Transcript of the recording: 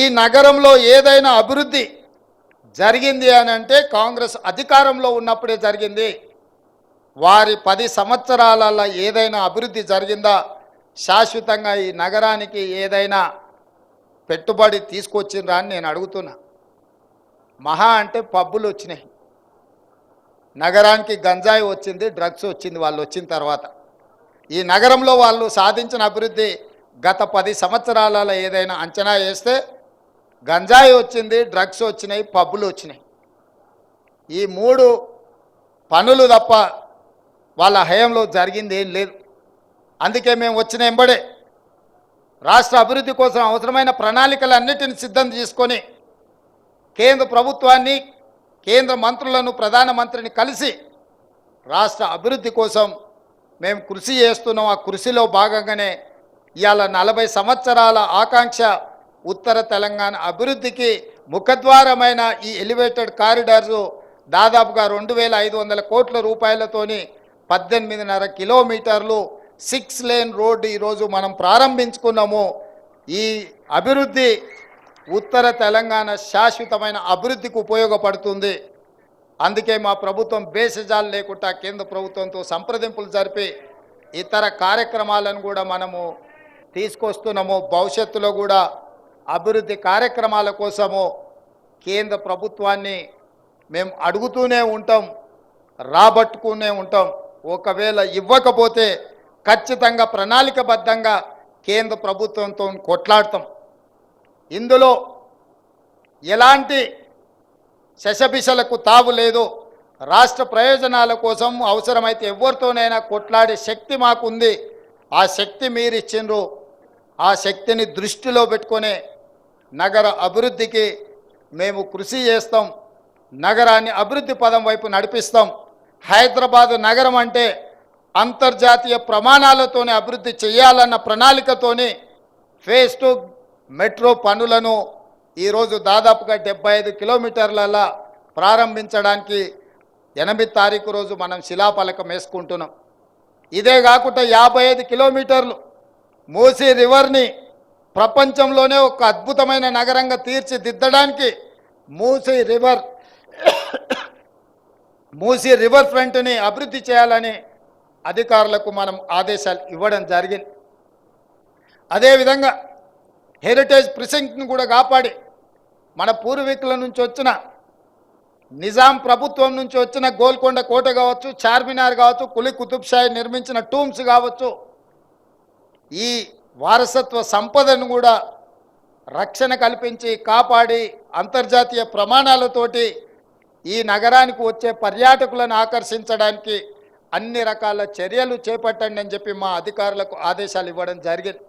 ఈ నగరంలో ఏదైనా అభివృద్ధి జరిగింది అని అంటే కాంగ్రెస్ అధికారంలో ఉన్నప్పుడే జరిగింది. వారి పది సంవత్సరాలలో ఏదైనా అభివృద్ధి జరిగిందా? శాశ్వతంగా ఈ నగరానికి ఏదైనా పెట్టుబడి తీసుకొచ్చిండ్రా అని నేను అడుగుతున్నా. మహా అంటే పబ్బులు వచ్చినాయి. నగరానికి గంజాయి వచ్చింది డ్రగ్స్ వచ్చింది వాళ్ళు వచ్చిన తర్వాత. ఈ నగరంలో వాళ్ళు సాధించిన అభివృద్ధి గత పది సంవత్సరాలలో ఏదైనా అంచనా వేస్తే గంజాయి వచ్చింది డ్రగ్స్ వచ్చినాయి పబ్బులు వచ్చినాయి. ఈ మూడు పనులు తప్ప వాళ్ళ హయంలో జరిగింది ఏం లేదు. అందుకే మేము వచ్చిన ఎంబడే రాష్ట్ర అభివృద్ధి కోసం అవసరమైన ప్రణాళికలన్నిటిని సిద్ధం చేసుకొని కేంద్ర ప్రభుత్వాన్ని కేంద్ర మంత్రులను ప్రధానమంత్రిని కలిసి రాష్ట్ర అభివృద్ధి కోసం మేము కృషి చేస్తున్నాం. ఆ కృషిలో భాగంగానే ఇవాళ నలభై సంవత్సరాల ఆకాంక్ష ఉత్తర తెలంగాణ అభివృద్ధికి ముఖద్వారమైన ఈ ఎలివేటెడ్ కారిడార్సు దాదాపుగా రెండు వేల ఐదు వందల కోట్ల రూపాయలతోని పద్దెనిమిదిన్నర కిలోమీటర్లు సిక్స్ లేన్ రోడ్డు ఈరోజు మనం ప్రారంభించుకున్నాము. ఈ అభివృద్ధి ఉత్తర తెలంగాణ శాశ్వతమైన అభివృద్ధికి ఉపయోగపడుతుంది. అందుకే మా ప్రభుత్వం బేసజాలు లేకుండా కేంద్ర ప్రభుత్వంతో సంప్రదింపులు జరిపి ఇతర కార్యక్రమాలను కూడా మనము తీసుకొస్తున్నాము. భవిష్యత్తులో కూడా అభివృద్ధి కార్యక్రమాల కోసము కేంద్ర ప్రభుత్వాన్ని మేము అడుగుతూనే ఉంటాం రాబట్టుకునే ఉంటాం. ఒకవేళ ఇవ్వకపోతే ఖచ్చితంగా ప్రణాళికబద్ధంగా కేంద్ర ప్రభుత్వంతో కొట్లాడతాం. ఇందులో ఎలాంటి శశబిషలకు తావు లేదు. రాష్ట్ర ప్రయోజనాల కోసం అవసరమైతే ఎవరితోనైనా కొట్లాడే శక్తి మాకుంది. ఆ శక్తి మీరిచ్చిండ్రు. ఆ శక్తిని దృష్టిలో పెట్టుకొని నగర అభివృద్ధికి మేము కృషి చేస్తాం. నగరాన్ని అభివృద్ధి పదం వైపు నడిపిస్తాం. హైదరాబాద్ నగరం అంటే అంతర్జాతీయ ప్రమాణాలతోనే అభివృద్ధి చేయాలన్న ప్రణాళికతోని ఫేస్ టు మెట్రో పనులను ఈరోజు దాదాపుగా డెబ్బై ఐదు కిలోమీటర్లలో ప్రారంభించడానికి ఎనిమిది తారీఖు రోజు మనం శిలాఫలకం వేసుకుంటున్నాం. ఇదే కాకుండా యాభై ఐదు కిలోమీటర్లు మూసీ రివర్ని ప్రపంచంలోనే ఒక అద్భుతమైన నగరంగా తీర్చిదిద్దడానికి మూసీ రివర్ మూసీ రివర్ ఫ్రంట్ని అభివృద్ధి చేయాలని అధికారులకు మనం ఆదేశాలు ఇవ్వడం జరిగింది. అదేవిధంగా హెరిటేజ్ ప్రిసింక్ట్ని కూడా కాపాడి మన పూర్వీకుల నుంచి వచ్చిన నిజాం ప్రభుత్వం నుంచి వచ్చిన గోల్కొండ కోట కావచ్చు చార్మినార్ కావచ్చు కులి కుతుబ్షాయి నిర్మించిన టూమ్స్ కావచ్చు ఈ వారసత్వ సంపదను కూడా రక్షణ కల్పించి కాపాడి అంతర్జాతీయ ప్రమాణాలతోటి ఈ నగరానికి వచ్చే పర్యాటకులను ఆకర్షించడానికి అన్ని రకాల చర్యలు చేపట్టండి అని చెప్పి మా అధికారులకు ఆదేశాలు ఇవ్వడం జరిగింది.